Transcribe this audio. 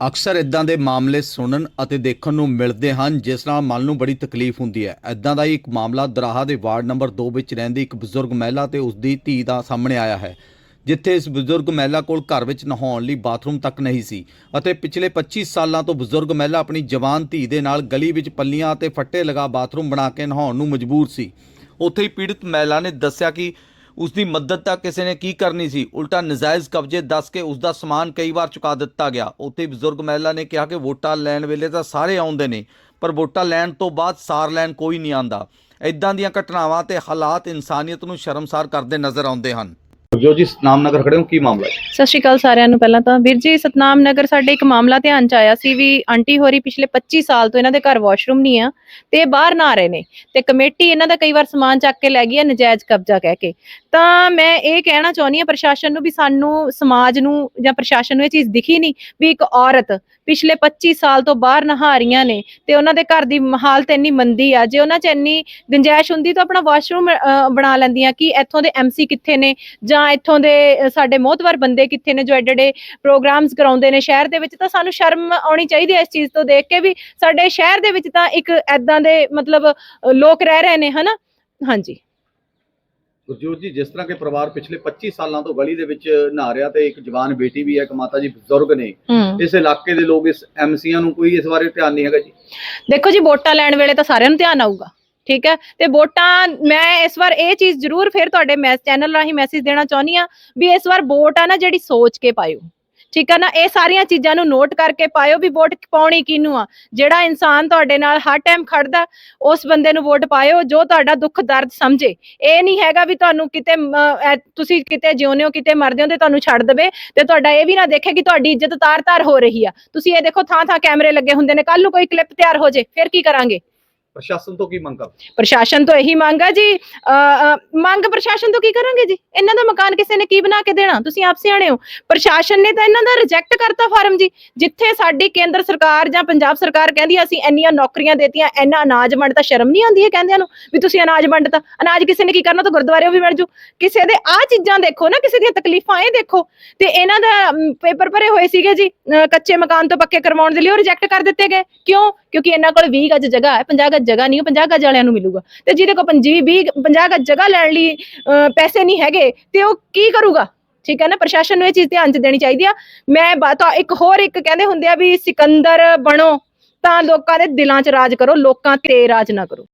ਅਕਸਰ ਇਦਾਂ ਦੇ ਮਾਮਲੇ ਸੁਣਨ ਅਤੇ ਦੇਖਣ ਨੂੰ ਮਿਲਦੇ ਹਨ, ਜਿਸ ਨਾਲ ਮਨ ਨੂੰ ਬੜੀ ਤਕਲੀਫ ਹੁੰਦੀ ਹੈ। ਇਦਾਂ ਦਾ ਹੀ ਇੱਕ ਮਾਮਲਾ ਦਰਾਹਾ ਦੇ ਵਾਰਡ ਨੰਬਰ 2 ਵਿੱਚ ਰਹਿੰਦੀ ਇੱਕ ਬਜ਼ੁਰਗ ਮਹਿਲਾ ਤੇ ਉਸ ਦੀ ਧੀ ਦਾ ਸਾਹਮਣੇ ਆਇਆ ਹੈ, ਜਿੱਥੇ ਇਸ ਬਜ਼ੁਰਗ ਮਹਿਲਾ ਕੋਲ ਘਰ ਵਿੱਚ ਨਹਾਉਣ ਲਈ ਬਾਥਰੂਮ ਤੱਕ ਨਹੀਂ ਸੀ ਅਤੇ ਪਿਛਲੇ 25 ਸਾਲਾਂ ਤੋਂ ਬਜ਼ੁਰਗ ਮਹਿਲਾ ਆਪਣੀ ਜਵਾਨ ਧੀ ਦੇ ਨਾਲ ਗਲੀ ਵਿੱਚ ਪੱਲੀਆਂ ਅਤੇ ਫੱਟੇ ਲਗਾ ਬਾਥਰੂਮ ਬਣਾ ਕੇ ਨਹਾਉਣ ਨੂੰ ਮਜਬੂਰ ਸੀ। ਉੱਥੇ ਹੀ ਪੀੜਤ ਮਹਿਲਾ ਨੇ ਦੱਸਿਆ ਕਿ ਉਸ ਦੀ ਮਦਦ ਤਾਂ ਕਿਸੇ ਨੇ ਕੀ ਕਰਨੀ ਸੀ? ਉਲਟਾ ਨਜਾਇਜ਼ ਕਬਜ਼ੇ ਦੱਸ ਕੇ ਉਸ ਦਾ ਸਮਾਨ ਕਈ ਵਾਰ ਚੁਕਾ ਦਿੱਤਾ ਗਿਆ। ਉੱਥੇ ਬਜ਼ੁਰਗ ਮਹਿਲਾ ਨੇ ਕਿਹਾ ਕਿ ਵੋਟਾਂ ਲੈਣ ਵੇਲੇ ਤਾਂ ਸਾਰੇ ਆਉਂਦੇ ਨੇ, ਪਰ ਵੋਟਾਂ ਲੈਣ ਤੋਂ ਬਾਅਦ ਸਾਰ ਲੈਣ ਕੋਈ ਨਹੀਂ ਆਂਦਾ। ਇਦਾਂ ਦੀਆਂ ਘਟਨਾਵਾਂ ਤੇ ਹਾਲਾਤ ਇਨਸਾਨੀਅਤ ਨੂੰ ਸ਼ਰਮਸਾਰ ਕਰਦੇ ਨਜ਼ਰ ਆਉਂਦੇ ਹਨ। ਜੋ ਜੀ ਸਤਨਾਮ ਨਗਰ ਖੜੇ ਹੋ ਕੀ ਮਾਮਲਾ ਹੈ? ਸਤਿ ਸ਼੍ਰੀ ਅਕਾਲ ਸਾਰਿਆਂ ਨੂੰ ਪਹਿਲਾਂ ਤਾਂ। ਵੀਰ ਜੀ ਸਤਨਾਮ ਨਗਰ ਸਾਡੇ ਇੱਕ ਮਾਮਲਾ ਧਿਆਨ ਚ ਆਇਆ ਸੀ ਵੀ ਆਂਟੀ ਹੋਰੀ ਪਿਛਲੇ 25 ਸਾਲ ਤੋਂ ਇਹਨਾਂ ਦੇ ਘਰ ਵਾਸ਼ਰੂਮ ਨਹੀਂ ਆ ਤੇ ਇਹ ਬਾਹਰ ਨਾ ਰਹੇ ਨੇ ਤੇ ਕਮੇਟੀ ਇਹਨਾਂ ਦਾ ਕਈ ਵਾਰ ਸਮਾਨ ਚੱਕ ਕੇ ਲੈ ਗਈ ਹੈ ਨਜਾਇਜ਼ ਕਬਜ਼ਾ ਕਹਿ ਕੇ। ਤਾਂ ਮੈਂ ਇਹ ਕਹਿਣਾ ਚਾਹੁੰਦੀ ਹਾਂ ਪ੍ਰਸ਼ਾਸਨ ਨੂੰ ਵੀ ਸਾਨੂੰ ਸਮਾਜ ਨੂੰ ਜਾਂ ਪ੍ਰਸ਼ਾਸਨ ਨੂੰ ਇਹ ਚੀਜ਼ ਦਿਖੀ ਨਹੀਂ ਵੀ ਇੱਕ ਔਰਤ ਪਿਛਲੇ 25 ਸਾਲ ਤੋਂ ਬਾਹਰ ਨਹਾ ਰਹੀਆਂ ਨੇ ਤੇ ਉਹਨਾਂ ਦੇ ਘਰ ਦੀ ਹਾਲਤ ਇੰਨੀ ਮੰਦੀ ਆ ਜੇ ਉਹਨਾਂ 'ਚ ਇੰਨੀ ਗੁੰਜਾਇਸ਼ ਹੁੰਦੀ ਤਾਂ ਆਪਣਾ ਵਾਸ਼ਰੂਮ ਅਹ, ਬਣਾ ਲੈਂਦੀਆਂ ਕਿ ਇੱਥੋਂ ਦੇ ਐਮਸੀ ਕਿੱਥੇ ਨੇ ਜਾਂ ਇੱਥੋਂ ਦੇ ਸਾਡੇ ਮੋਹਤਵਰ ਬੰਦੇ ਕਿੱਥੇ ਨੇ ਜੋ ਐਡੇ ਪ੍ਰੋਗਰਾਮਸ ਕਰਾਉਂਦੇ ਨੇ ਸ਼ਹਿਰ ਦੇ ਵਿੱਚ ਤਾਂ ਸਾਨੂੰ ਸ਼ਰਮ ਆਉਣੀ ਚਾਹੀਦੀ ਹੈ ਇਸ ਚੀਜ਼ ਤੋਂ ਦੇਖ ਕੇ ਵੀ ਸਾਡੇ ਸ਼ਹਿਰ ਦੇ ਵਿੱਚ ਤਾਂ ਇੱਕ ਐਦਾਂ ਦੇ ਮਤਲਬ ਲੋਕ ਰਹਿ ਰਹੇ ਨੇ ਹਨਾ? ਹਾਂਜੀ। ਗੁਰਜੋਤ ਜੀ ਜਿਸ ਤਰ੍ਹਾਂ ਕਿ ਪਰਿਵਾਰ ਪਿਛਲੇ 25 ਸਾਲਾਂ ਤੋਂ ਗਲੀ ਦੇ ਵਿੱਚ ਨਹਾ ਰਿਹਾ ਤੇ ਇੱਕ ਜਵਾਨ ਬੇਟੀ ਵੀ ਹੈ ਇੱਕ ਮਾਤਾ ਜੀ ਬਜ਼ੁਰਗ ਨੇ ਇਸ ਇਲਾਕੇ ਦੇ ਲੋਕ ਇਸ ਐਮਸੀਆਂ ਨੂੰ ਕੋਈ ਇਸ ਬਾਰੇ ਧਿਆਨ ਨਹੀਂ ਹੈਗਾ ਜੀ? ਦੇਖੋ ਜੀ ਵੋਟਾਂ ਲੈਣ ਵੇਲੇ ਤਾਂ ਸਾਰਿਆਂ ਨੂੰ ਧਿਆਨ ਆਊਗਾ। ਠੀਕ ਹੈ? ਤੇ ਵੋਟਾਂ, ਮੈਂ ਇਸ ਵਾਰ ਇਹ ਚੀਜ਼ ਜ਼ਰੂਰ ਫਿਰ ਤੁਹਾਡੇ ਮੈਸ ਚੈਨਲ ਰਾਹੀਂ ਮੈਸੇਜ ਦੇਣਾ ਚਾਹੁੰਦੀ ਆ ਵੀ ਇਸ ਵਾਰ ਵੋਟ ਆ ਨਾ ਜਿਹੜੀ ਸੋਚ ਕੇ ਪਾਇਓ। ਠੀਕ ਹੈ ਨਾ? ਇਹ ਸਾਰੀਆਂ ਚੀਜ਼ਾਂ ਨੂੰ ਨੋਟ ਕਰਕੇ ਪਾਇਓ ਵੀ ਵੋਟ ਪਾਉਣੀ ਕਿਹਨੂੰ ਆ? ਜਿਹੜਾ ਇਨਸਾਨ ਤੁਹਾਡੇ ਨਾਲ ਹਰ ਟਾਈਮ ਖੜਦਾ, ਉਸ ਬੰਦੇ ਨੂੰ ਵੋਟ ਪਾਇਓ ਜੋ ਤੁਹਾਡਾ ਦੁੱਖ ਦਰਦ ਸਮਝੇ। ਇਹ ਨਹੀਂ ਹੈਗਾ ਵੀ ਤੁਹਾਨੂੰ ਕਿਤੇ ਤੁਸੀਂ ਕਿਤੇ ਜਿਉਂਦੇ ਹੋ, ਕਿਤੇ ਮਰਦੇ ਹੋ ਤੇ ਤੁਹਾਨੂੰ ਛੱਡ ਦੇਵੇ ਤੇ ਤੁਹਾਡਾ ਇਹ ਵੀ ਨਾ ਦੇਖੇ ਕਿ ਤੁਹਾਡੀ ਇੱਜ਼ਤ ਤਾਰ-ਤਾਰ ਹੋ ਰਹੀ ਆ। ਤੁਸੀਂ ਇਹ ਦੇਖੋ ਥਾਂ-ਥਾਂ ਕੈਮਰੇ ਲੱਗੇ ਹੁੰਦੇ ਨੇ ਕੱਲ ਨੂੰ ਕੋਈ ਕਲਿੱਪ ਤਿਆਰ ਹੋ ਜੇ, ਫਿਰ ਕੀ ਕਰਾਂਗੇ? ਪ੍ਰਸ਼ਾਸਨ ਤੋਂ ਕੀ ਮੰਗ ਕਰਦੇ? ਪ੍ਰਸ਼ਾਸਨ ਤੋਂ ਇਹੀ ਮੰਗ ਆ ਜੀ। ਮੰਗ ਪ੍ਰਸ਼ਾਸਨ ਤੋਂ ਕੀ ਕਰਾਂਗੇ ਜੀ? ਇਹਨਾਂ ਦਾ ਮਕਾਨ ਕਿਸੇ ਨੇ ਕੀ ਬਣਾ ਕੇ ਦੇਣਾ? ਤੁਸੀਂ ਆਪ ਸਿਆਣੇ ਹੋ। ਪ੍ਰਸ਼ਾਸਨ ਨੇ ਤਾਂ ਇਹਨਾਂ ਦਾ ਰਿਜੈਕਟ ਕਰਤਾ ਫਾਰਮ ਜੀ। ਜਿੱਥੇ ਸਾਡੀ ਕੇਂਦਰ ਸਰਕਾਰ ਜਾਂ ਪੰਜਾਬ ਸਰਕਾਰ ਕਹਿੰਦੀ ਅਸੀਂ ਇੰਨੀਆਂ ਨੌਕਰੀਆਂ ਦੇਤੀਆਂ, ਇੰਨਾ ਅਨਾਜ ਵੰਡਤਾ ਸ਼ਰਮ ਨਹੀਂ ਆਉਂਦੀ ਹੈ ਕਹਿੰਦਿਆਂ ਨੂੰ ਵੀ ਤੁਸੀਂ ਅਨਾਜ ਵੰਡਤਾ ਅਨਾਜ ਕਿਸੇ ਨੇ ਕੀ ਕਰਨਾ? ਤਾਂ ਗੁਰਦੁਆਰਿਓਂ ਵੀ ਮਿਲ ਜੂ ਕਿਸੇ ਦੇ ਆ ਚੀਜ਼ਾਂ ਦੇਖੋ ਨਾ, ਕਿਸੇ ਦੀਆਂ ਤਕਲੀਫਾਂ ਇਹ ਦੇਖੋ। ਤੇ ਇਹਨਾਂ ਦਾ ਪੇਪਰ ਭਰੇ ਹੋਏ ਸੀਗੇ ਜੀ। ਕੱਚੇ ਮਕਾਨ ਤੋਂ ਪੱਕੇ ਕਰਵਾਉਣ ਦੇ ਲਈ ਉਹ ਰਿਜੈਕਟ ਕਰ ਦਿੱਤੇ ਗਏ। ਕਿਉਂ? ਕਿਉਂਕਿ ਇਹਨਾਂ ਕੋਲ 20 ਗੱਜ ਜਗ੍ਹਾ ਹੈ 50 ਗੱਜ ਜਗ੍ਹਾ ਨਹੀਂ ਉਹ 50 ਗੱਜ ਵਾਲਿਆਂ ਨੂੰ ਮਿਲੂਗਾ। ਤੇ ਜਿਹਦੇ ਕੋਲ 25 20 50 ਗੱਜ ਜਗ੍ਹਾ ਲੈਣ ਲਈ ਅ, ਪੈਸੇ ਨਹੀਂ ਹੈਗੇ ਤੇ ਉਹ ਕੀ ਕਰੂਗਾ? ਠੀਕ ਹੈ ਨਾ? ਪ੍ਰਸ਼ਾਸਨ ਨੂੰ ਇਹ ਚੀਜ਼ ਧਿਆਨ ਚ ਦੇਣੀ ਚਾਹੀਦੀ ਆ। ਮੈਂ ਬਾਤ ਇੱਕ ਹੋਰ ਇੱਕ ਕਹਿੰਦੇ ਹੁੰਦੇ ਆ ਵੀ ਸਿਕੰਦਰ ਬਣੋ ਤਾਂ ਲੋਕਾਂ ਦੇ ਦਿਲਾਂ 'ਚ ਰਾਜ ਕਰੋ ਲੋਕਾਂ ਤੇ ਰਾਜ ਨਾ ਕਰੋ।